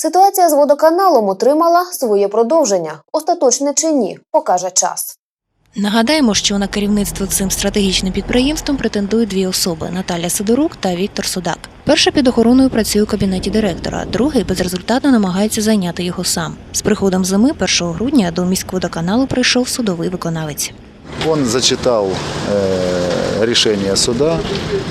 Ситуація з водоканалом отримала своє продовження. Остаточне чи ні, покаже час. Нагадаємо, що на керівництво цим стратегічним підприємством претендують дві особи Наталя Сидорук та Віктор Судак. Перша під охороною працює у кабінеті директора, другий безрезультатно намагається зайняти його сам. З приходом зими 1 грудня до міськводоканалу прийшов судовий виконавець. Он зачитал э, решение суда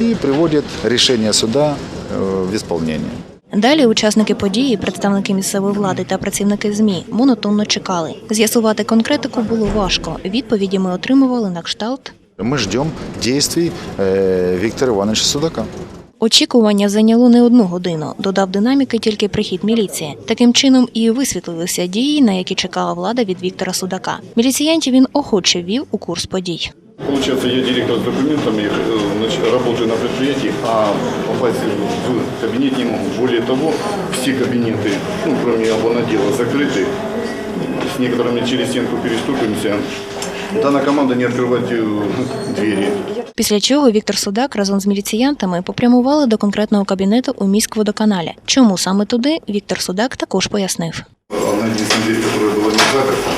и приводит решение суда э, в исполнение. Далі учасники події, представники місцевої влади та працівники ЗМІ монотонно чекали. З'ясувати конкретику було важко. Відповіді ми отримували на кшталт. Мы ждем действий э, Виктора Ивановича Судака. Очікування зайняло не одну годину. Додав динаміки тільки прихід міліції. Таким чином і висвітлилися дії, на які чекала влада від Віктора Судака. Міліціянтів він охоче вів у курс подій. Получается, я директор с документами, э, значит, работаю на предприятии, а попасть в кабинет не могу. Более того, все кабинеты, ну, кроме обонадела, закрыты. С некоторыми через стенку переступимся. Дана команда не открывать э, двери. Після чого Віктор Судак разом з міліціянтами попрямували до конкретного кабінету у міськводоканалі. Чому саме туди Віктор Судак також пояснив. Одна единственная дверь, которая была не заперта,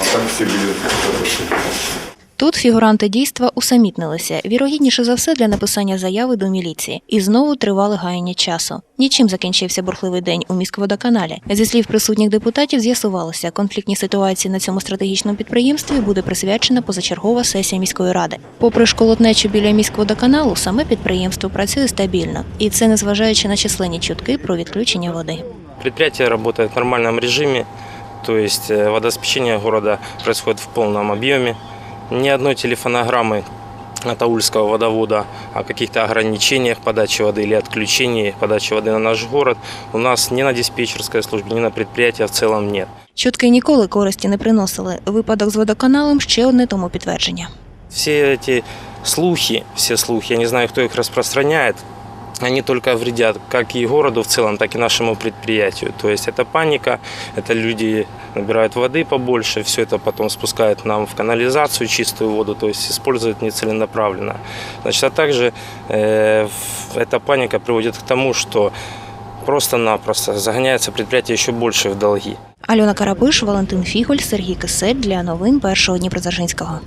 а так все были заперты. Тут фігуранти дійства усамітнилися, вірогідніше за все для написання заяви до міліції, і знову тривали гаяння часу. Нічим закінчився бурхливий день у міськводоканалі. Зі слів присутніх депутатів з'ясувалося, конфліктні ситуації на цьому стратегічному підприємстві буде присвячена позачергова сесія міської ради. Попри школотнечу біля міськводоканалу, саме підприємство працює стабільно, і це незважаючи на численні чутки про відключення води. Предприятие работает в нормальном режиме, то есть э, водообеспечение города происходит в полном объеме Ни одной телефонограммы от Аульского водовода о каких-то ограничениях подачи воды или отключении подачи воды на наш город у нас ни на диспетчерской службе, ни на предприятии в целом нет. Чутки ніколи користі не приносили. Випадок з водоканалом ще одне тому підтвердження. Все эти слухи, все слухи, я не знаю, кто их распространяет, они только вредят как и городу в целом, так и нашему предприятию. То есть это паника, это люди набирают воды побольше, все это потом спускают нам в канализацию чистую воду, то есть используют нецеленаправленно. Значит, а также э, в- эта паника приводит к тому, что просто-напросто загоняется предприятие еще больше в долги. Альона Карапиш, Валентин Фіголь, Сергій Кисель для новин першого Дніпродзержинського.